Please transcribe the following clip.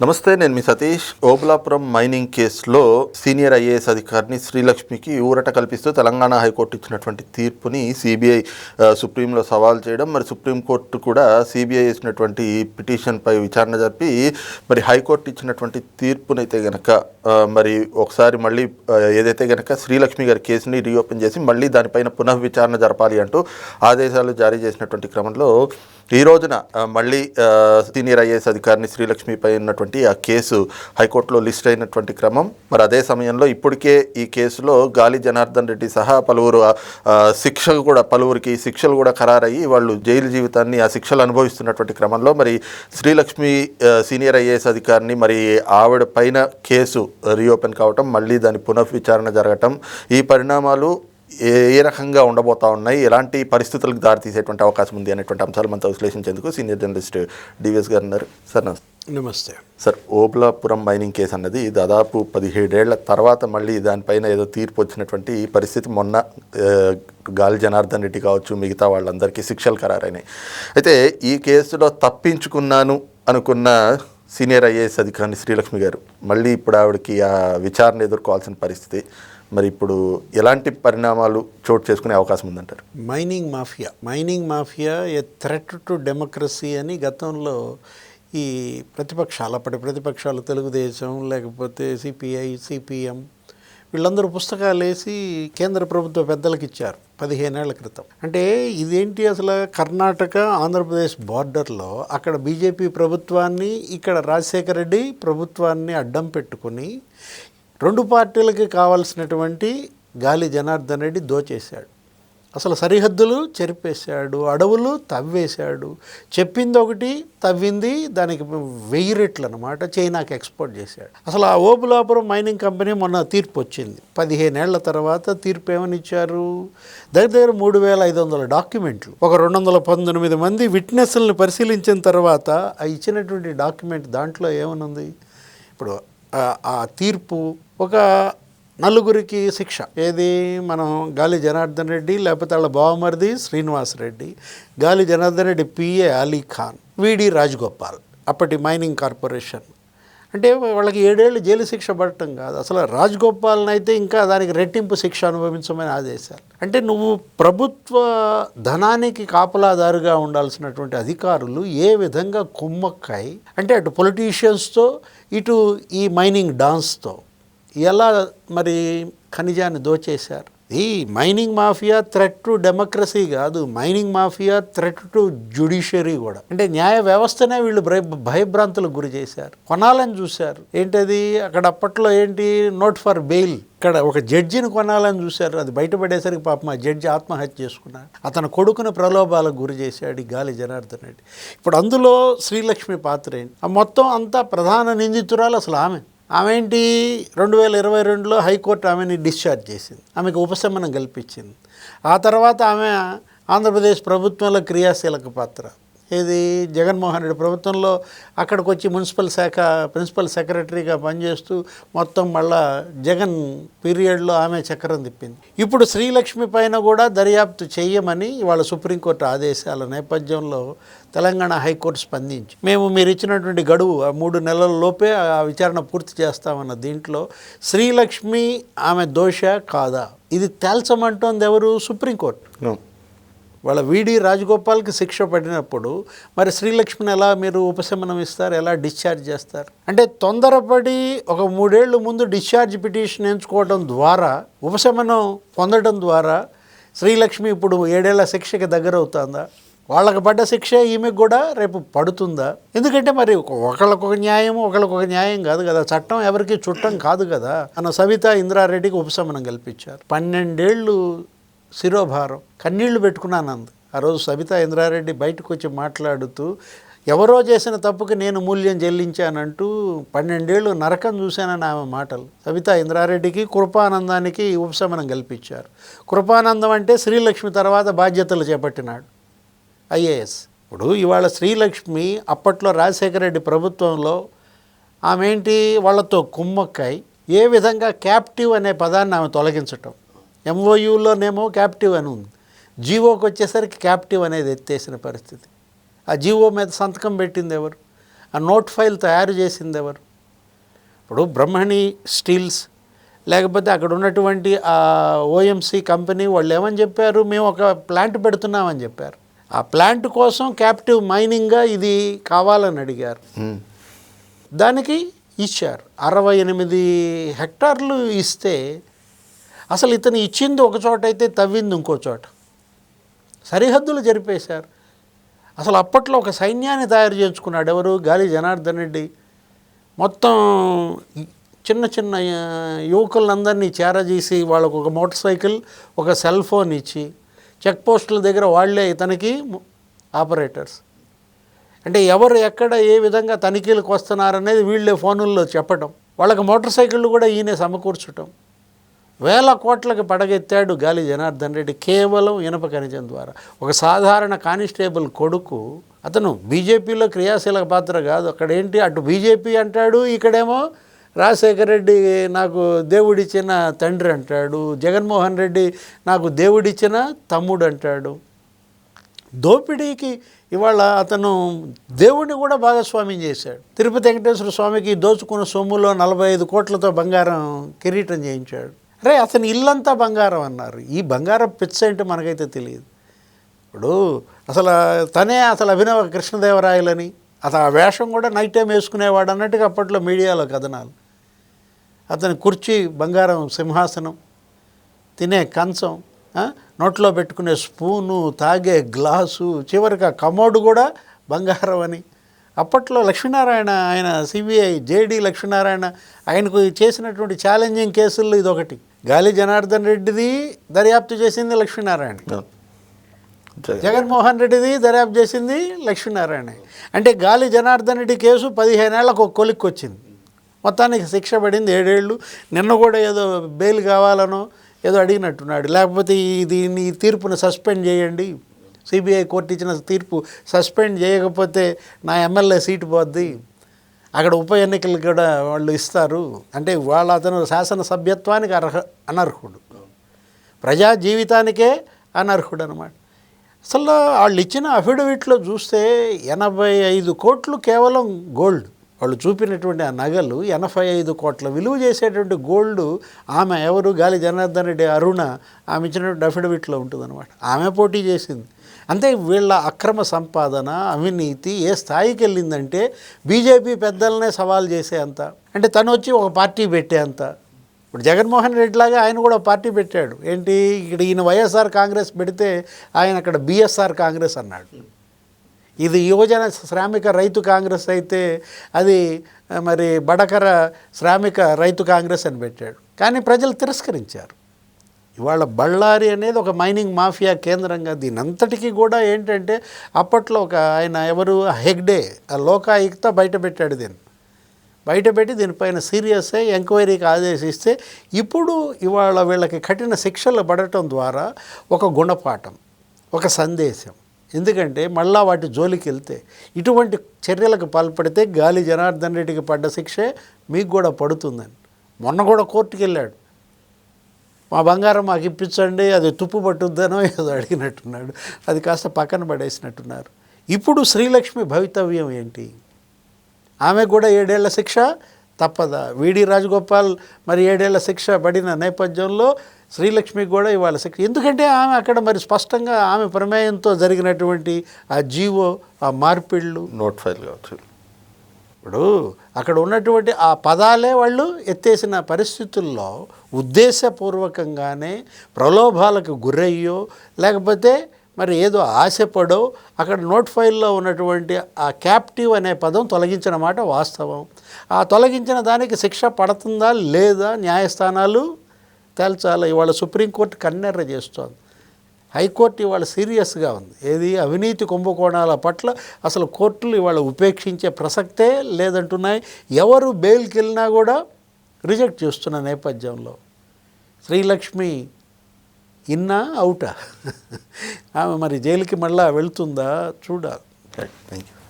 నమస్తే నేను మీ సతీష్. ఓబులాపురం మైనింగ్ కేసులో సీనియర్ ఐఏఎస్ అధికారిని శ్రీలక్ష్మికి ఊరట కల్పిస్తూ తెలంగాణ హైకోర్టు ఇచ్చినటువంటి తీర్పుని సిబిఐ సుప్రీంలో సవాల్ చేయడం మరి సుప్రీంకోర్టు కూడా సిబిఐ ఇచ్చినటువంటి పిటిషన్పై విచారణ జరిపి మరి హైకోర్టు ఇచ్చినటువంటి తీర్పునైతే గనక మరి ఒకసారి మళ్ళీ ఏదైతే గనక శ్రీలక్ష్మి గారి కేసుని రీఓపెన్ చేసి మళ్ళీ దానిపైన పునః విచారణ జరపాలి అంటూ ఆదేశాలు జారీ చేసినటువంటి క్రమంలో ఈ రోజున మళ్ళీ సీనియర్ ఐఏఎస్ అధికారిని శ్రీలక్ష్మిపై ఉన్నటువంటి ఆ కేసు హైకోర్టులో లిస్ట్ అయినటువంటి క్రమం మరి అదే సమయంలో ఇప్పటికే ఈ కేసులో గాలి జనార్దన్ రెడ్డి సహా పలువురు శిక్ష కూడా పలువురికి శిక్షలు కూడా ఖరారయ్యి వాళ్ళు జైలు జీవితాన్ని ఆ శిక్షలు అనుభవిస్తున్నటువంటి క్రమంలో మరి శ్రీలక్ష్మి సీనియర్ ఐఏఎస్ అధికారిని మరి ఆవిడ పైన కేసు రీఓపెన్ కావటం మళ్ళీ దాని పునఃవిచారణ జరగటం ఈ పరిణామాలు ఏ ఏ రకంగా ఉండబోతా ఉన్నాయి? ఎలాంటి పరిస్థితులకు దారితీసేటువంటి అవకాశం ఉంది అనేటువంటి అంశాలు మనతో విశ్లేషించేందుకు సీనియర్ జర్నలిస్ట్ డివిఎస్ గారు ఉన్నారు. సార్ నమస్తే నమస్తే. సార్ ఓబులాపురం మైనింగ్ కేసు అన్నది దాదాపు పదిహేడేళ్ళ తర్వాత మళ్ళీ దానిపైన ఏదో తీర్పు వచ్చినటువంటి పరిస్థితి మొన్న గాలి జనార్దన్ రెడ్డి కావచ్చు మిగతా వాళ్ళందరికీ శిక్షలు ఖరారైనాయి. అయితే ఈ కేసులో తప్పించుకున్నాను అనుకున్న సీనియర్ ఐఏఎస్ అధికారిని శ్రీలక్ష్మి గారు మళ్ళీ ఇప్పుడు ఆవిడకి ఆ విచారణ ఎదుర్కోవాల్సిన పరిస్థితి మరి ఇప్పుడు ఎలాంటి పరిణామాలు చోటు చేసుకునే అవకాశం ఉందంటారు? Mining mafia. Mining mafia a threat to democracy అని గతంలో ఈ ప్రతిపక్షాలు అప్పటి ప్రతిపక్షాలు తెలుగుదేశం లేకపోతే సిపిఐ సిపిఎం వీళ్ళందరూ పుస్తకాలు వేసి కేంద్ర ప్రభుత్వ పెద్దలకు ఇచ్చారు పదిహేనేళ్ళ క్రితం. అంటే ఇదేంటి అసలు కర్ణాటక ఆంధ్రప్రదేశ్ బార్డర్లో అక్కడ బీజేపీ ప్రభుత్వాన్ని ఇక్కడ రాజశేఖర రెడ్డి ప్రభుత్వాన్ని అడ్డం పెట్టుకుని రెండు పార్టీలకి కావాల్సినటువంటి గాలి జనార్దన్ రెడ్డి దోచేశాడు. అసలు సరిహద్దులు చెరిపేశాడు అడవులు తవ్వేశాడు. చెప్పింది ఒకటి తవ్వింది దానికి వెయ్యి రెట్లు అనమాట చైనాకి ఎక్స్పోర్ట్ చేశాడు. అసలు ఆ ఓబులాపురం మైనింగ్ కంపెనీ మొన్న తీర్పు వచ్చింది. పదిహేనేళ్ళ తర్వాత తీర్పు ఏమని ఇచ్చారు? దగ్గర దగ్గర మూడు వేల ఐదు వందల డాక్యుమెంట్లు. ఒక రెండు వందల పంతొమ్మిది మంది విట్నెస్లను పరిశీలించిన తర్వాత ఆ ఇచ్చినటువంటి డాక్యుమెంట్ దాంట్లో ఏమనుంది? ఇప్పుడు ఆ- తీర్పు ఒక నలుగురికి శిక్ష. ఏది? మనం గాలి జనార్దన్ రెడ్డి లేకపోతే వాళ్ళ బావమరిది Srinivas Reddy Gali Janardhan Reddy PA Ali Khan V D Rajagopal అప్పటి మైనింగ్ కార్పొరేషన్ అంటే వాళ్ళకి ఏడేళ్ళు జైలు శిక్ష పడటం కాదు. అసలు రాజగోపాల్ని అయితే ఇంకా దానికి రెట్టింపు శిక్ష అనుభవించమని ఆదేశాలు. అంటే నువ్వు ప్రభుత్వ ధనానికి కాపలాదారుగా ఉండాల్సినటువంటి అధికారులు ఏ విధంగా కుమ్మక్కాయి అంటే అటు పొలిటీషియన్స్తో ఇటు ఈ మైనింగ్ డాన్స్తో ఎలా మరి ఖనిజాన్ని దోచేశారు? ఈ mining mafia threat to democracy కాదు. Mining mafia threat to judiciary కూడా. అంటే న్యాయ వ్యవస్థనే వీళ్ళు భయభ్రాంతులకు గురి చేశారు. కొనాలని చూశారు. ఏంటది? అక్కడ అప్పట్లో ఏంటి? నోట్ ఫర్ బెయిల్ ఇక్కడ ఒక జడ్జిని కొనాలని చూశారు. అది బయటపడేసరికి పాపం ఆ జడ్జి ఆత్మహత్య చేసుకున్నాడు. అతను కొడుకుని ప్రలోభాలకు గురి చేశాడు గాలి జనార్దన్ రెడ్డి. ఇప్పుడు అందులో శ్రీలక్ష్మి పాత్ర ఏంటి? ఆ మొత్తం అంతా ప్రధాన నిందితురాలు అసలు ఆమె. ఆమె ఏంటి? రెండు వేల ఇరవై రెండులో హైకోర్టు ఆమెని డిశ్చార్జ్ చేసింది. ఆమెకు ఉపశమనం కల్పించింది. ఆ తర్వాత ఆమె ఆంధ్రప్రదేశ్ ప్రభుత్వంలో క్రియాశీలక పాత్ర. ఏది? జగన్మోహన్ రెడ్డి ప్రభుత్వంలో అక్కడికి వచ్చి మున్సిపల్ శాఖ ప్రిన్సిపల్ సెక్రటరీగా పనిచేస్తూ మొత్తం మళ్ళా జగన్ పీరియడ్లో ఆమె చక్రం తిప్పింది. ఇప్పుడు శ్రీలక్ష్మి పైన కూడా దర్యాప్తు చేయమని వాళ్ళ సుప్రీంకోర్టు ఆదేశాల నేపథ్యంలో తెలంగాణ హైకోర్టు స్పందించి మేము మీరు ఇచ్చినటువంటి గడువు ఆ మూడు నెలల లోపే ఆ విచారణ పూర్తి చేస్తామన్న దీంట్లో శ్రీలక్ష్మి ఆమె దోష కాదా? ఇది తేల్చమంటోంది ఎవరు? సుప్రీంకోర్టు. వాళ్ళ వీడి రాజగోపాల్కి శిక్ష పడినప్పుడు మరి శ్రీలక్ష్మిని ఎలా మీరు ఉపశమనం ఇస్తారు? ఎలా డిశ్చార్జ్ చేస్తారు? అంటే తొందరపడి ఒక మూడేళ్ళు ముందు డిశ్చార్జ్ పిటిషన్ ఎంచుకోవడం ద్వారా ఉపశమనం పొందడం ద్వారా శ్రీలక్ష్మి ఇప్పుడు ఏడేళ్ళ శిక్షకి దగ్గర అవుతుందా వాళ్ళకి పడ్డ శిక్ష ఈమెకు కూడా రేపు పడుతుందా? ఎందుకంటే మరి ఒక- ఒకళ్ళకొక న్యాయం ఒకళ్ళకొక న్యాయం కాదు కదా. చట్టం ఎవరికి చుట్టం కాదు కదా. అన్న సవిత ఇంద్రారెడ్డికి ఉపశమనం కల్పించారు. పన్నెండేళ్ళు శిరోభారం. కన్నీళ్ళు పెట్టుకున్నాను అంది. ఆ రోజు సబితా ఇంద్రారెడ్డి బయటకు వచ్చి మాట్లాడుతూ ఎవరో చేసిన తప్పుకి నేను మూల్యం చెల్లించానంటూ పన్నెండేళ్ళు నరకం చూశానని ఆమె మాటలు. సబిత ఇంద్రారెడ్డికి కృపానందానికి ఉపశమనం కల్పించారు. కృపానందం అంటే శ్రీలక్ష్మి తర్వాత బాధ్యతలు చేపట్టినాడు. ఐఏఎస్. ఇప్పుడు ఇవాళ శ్రీలక్ష్మి అప్పట్లో రాజశేఖర రెడ్డి ప్రభుత్వంలో ఆమె ఏంటి? వాళ్ళతో కుమ్మక్కై ఏ విధంగా క్యాప్టివ్ అనే పదాన్ని ఆమె తొలగించటం? ఎంఓయూలోనేమో క్యాప్టివ్ అని ఉంది. జీవోకి వచ్చేసరికి క్యాప్టివ్ అనేది ఎత్తేసిన పరిస్థితి. ఆ జీవో మీద సంతకం పెట్టింది ఎవరు? ఆ నోట్ ఫైల్ తయారు చేసింది ఎవరు? ఇప్పుడు బ్రహ్మణి స్టీల్స్ లేకపోతే అక్కడ ఉన్నటువంటి ఆ ఓఎంసీ కంపెనీ వాళ్ళు ఏమని చెప్పారు? మేము ఒక ప్లాంట్ పెడుతున్నామని చెప్పారు. ఆ ప్లాంట్ కోసం క్యాప్టివ్ మైనింగ్గా ఇది కావాలని అడిగారు. దానికి ఇచ్చారు. అరవై ఎనిమిది హెక్టార్లు ఇస్తే అసలు ఇతను ఇచ్చింది ఒక చోట అయితే తవ్వింది ఇంకో చోట. సరిహద్దులు జరిపేశారు. అసలు అప్పట్లో ఒక సైన్యాన్ని తయారు చేయించుకున్నాడు ఎవరు? గాలి జనార్దన్ రెడ్డి. మొత్తం చిన్న చిన్న యువకులందరినీ చేరజేసి వాళ్ళకు ఒక మోటార్ సైకిల్ ఒక సెల్ ఫోన్ ఇచ్చి చెక్ పోస్టుల దగ్గర వాళ్ళే ఇతనికి ఆపరేటర్స్. అంటే ఎవరు ఎక్కడ ఏ విధంగా తనిఖీలకు వస్తున్నారనేది వీళ్ళే ఫోనుల్లో చెప్పటం. వాళ్ళకి మోటార్ సైకిళ్ళు కూడా ఈయనే సమకూర్చటం. వేల కోట్లకు పడగెత్తాడు గాలి జనార్దన్ రెడ్డి కేవలం ఇనప ఖనిజం ద్వారా. ఒక సాధారణ కానిస్టేబుల్ కొడుకు అతను బీజేపీలో క్రియాశీలక పాత్ర కాదు. అక్కడ ఏంటి? అటు బీజేపీ అంటాడు ఇక్కడేమో రాజశేఖర రెడ్డి నాకు దేవుడిచ్చిన తండ్రి అంటాడు జగన్మోహన్ రెడ్డి నాకు దేవుడిచ్చిన తమ్ముడు అంటాడు. దోపిడీకి ఇవాళ అతను దేవుడిని కూడా భాగస్వామ్యం చేశాడు. తిరుపతి వెంకటేశ్వర స్వామికి దోచుకున్న సొమ్ములో నలభై ఐదు కోట్లతో బంగారం కిరీటం చేయించాడు. రే అతని ఇల్లంతా బంగారం అన్నారు. ఈ బంగారం పిచ్చ ఏంటో మనకైతే తెలియదు. ఇప్పుడు అసలు తనే అసలు అభినవ కృష్ణదేవరాయలని అతను ఆ వేషం కూడా నైట్ టైం వేసుకునేవాడు అన్నట్టుగా అప్పట్లో మీడియాలో కథనాలు. అతని కుర్చీ బంగారం సింహాసనం తినే కంచం నోట్లో పెట్టుకునే స్పూను తాగే గ్లాసు చివరికి ఆ కూడా బంగారం అని. అప్పట్లో లక్ష్మీనారాయణ ఆయన సిబిఐ జేడి లక్ష్మీనారాయణ ఆయనకు చేసినటువంటి ఛాలెంజింగ్ కేసుల్లో ఇదొకటి. గాలి జనార్దన్ రెడ్డిది దర్యాప్తు చేసింది లక్ష్మీనారాయణ. జగన్మోహన్ రెడ్డిది దర్యాప్తు చేసింది లక్ష్మీనారాయణ. అంటే గాలి జనార్దన్ రెడ్డి కేసు పదిహేనేళ్ళకు ఒక కొలిక్కి వచ్చింది మొత్తానికి శిక్ష పడింది ఏడేళ్ళు నిన్న కూడా ఏదో బెయిల్ కావాలనో ఏదో అడిగినట్టున్నాడు. లేకపోతే ఈ దీన్ని ఈ తీర్పును సస్పెండ్ చేయండి. సిబిఐ కోర్టు ఇచ్చిన తీర్పు సస్పెండ్ చేయకపోతే నా ఎమ్మెల్యే సీటు పోద్ది. అక్కడ ఉప ఎన్నికలు కూడా వాళ్ళు ఇస్తారు. అంటే వాళ్ళ అతను శాసన సభ్యత్వానికి అర్హ అనర్హుడు. ప్రజా జీవితానికే అనర్హుడు అనమాట అసలు వాళ్ళు ఇచ్చిన అఫిడవిట్లో చూస్తే ఎనభై ఐదు కోట్లు కేవలం గోల్డ్. వాళ్ళు చూపినటువంటి ఆ నగలు ఎనభై ఐదు కోట్ల విలువ చేసేటువంటి గోల్డ్ ఆమె ఎవరు? గాలి జనార్దన్ రెడ్డి అరుణ ఆమె ఇచ్చినటువంటి అఫిడవిట్లో ఉంటుందన్నమాట. ఆమె పోటీ చేసింది. అంతే వీళ్ళ అక్రమ సంపాదన అవినీతి ఏ స్థాయికి వెళ్ళిందంటే బీజేపీ పెద్దలనే సవాల్ చేసే అంత. అంటే తను వచ్చి ఒక పార్టీ పెట్టే అంత. ఇప్పుడు జగన్మోహన్ రెడ్డి లాగా ఆయన కూడా పార్టీ పెట్టాడు. ఏంటి? ఇక్కడ ఈయన వైఎస్ఆర్ కాంగ్రెస్ పెడితే ఆయన అక్కడ బీఎస్ఆర్ కాంగ్రెస్ అన్నాడు. ఇది యువజన శ్రామిక రైతు కాంగ్రెస్ అయితే అది మరి బడకర శ్రామిక రైతు కాంగ్రెస్ అని పెట్టాడు. కానీ ప్రజలు తిరస్కరించారు. ఇవాళ బళ్ళారి అనేది ఒక మైనింగ్ మాఫియా కేంద్రంగా దీని అంతటికీ కూడా ఏంటంటే అప్పట్లో ఒక ఆయన ఎవరు? హెగ్డే ఆ లోకాయుక్త బయట పెట్టాడు దీన్ని. బయటపెట్టి దీనిపైన సీరియస్ ఎంక్వైరీకి ఆదేశిస్తే ఇప్పుడు ఇవాళ వీళ్ళకి కఠిన శిక్షలు పడటం ద్వారా ఒక గుణపాఠం ఒక సందేశం. ఎందుకంటే మళ్ళా వాటి జోలికి వెళ్తే ఇటువంటి చర్యలకు పాల్పడితే గాలి జనార్దన్ రెడ్డికి పడ్డ శిక్షే మీకు కూడా పడుతుందని. మొన్న కూడా కోర్టుకు వెళ్ళాడు. మా బంగారం మాకు ఇప్పించండి అది తుప్పు పట్టుద్దనో ఏదో అడిగినట్టున్నాడు. అది కాస్త పక్కన పడేసినట్టున్నారు. ఇప్పుడు శ్రీలక్ష్మి భవితవ్యం ఏంటి? ఆమె కూడా ఏడేళ్ళ శిక్ష? తప్పదా. వీడి రాజగోపాల్ మరి ఏడేళ్ళ శిక్ష పడిన నేపథ్యంలో శ్రీలక్ష్మికి కూడా ఇవాళ శిక్ష. ఎందుకంటే ఆమె అక్కడ మరి స్పష్టంగా ఆమె ప్రమేయంతో జరిగినటువంటి ఆ జీవో ఆ మార్పిళ్ళు నోట్ ఫైల్ కావచ్చు. ఇప్పుడు అక్కడ ఉన్నటువంటి ఆ పదాలే వాళ్ళు ఎత్తేసిన పరిస్థితుల్లో ఉద్దేశపూర్వకంగానే ప్రలోభాలకు గురయ్యో లేకపోతే మరి ఏదో ఆశపడో అక్కడ నోట్ ఫైల్లో ఉన్నటువంటి ఆ క్యాప్టివ్ అనే పదం తొలగించిన మాట వాస్తవం. ఆ తొలగించిన దానికి శిక్ష పడుతుందా లేదా న్యాయస్థానాలు? తేల్చాలి. ఇవాళ సుప్రీంకోర్టు కన్నెర్ర చేస్తోంది. హైకోర్టు ఇవాళ సీరియస్గా ఉంది. ఏది? అవినీతి కుంభకోణాల పట్ల అసలు కోర్టులు ఇవాళ ఉపేక్షించే ప్రసక్తే లేదంటున్నాయి. ఎవరు బెయిల్కి వెళ్ళినా కూడా రిజెక్ట్ చేస్తున్న నేపథ్యంలో. శ్రీలక్ష్మి ఇన్నా అవుటా? ఆమె మరి జైలుకి మళ్ళా వెళ్తుందా? చూడాలి. Thank you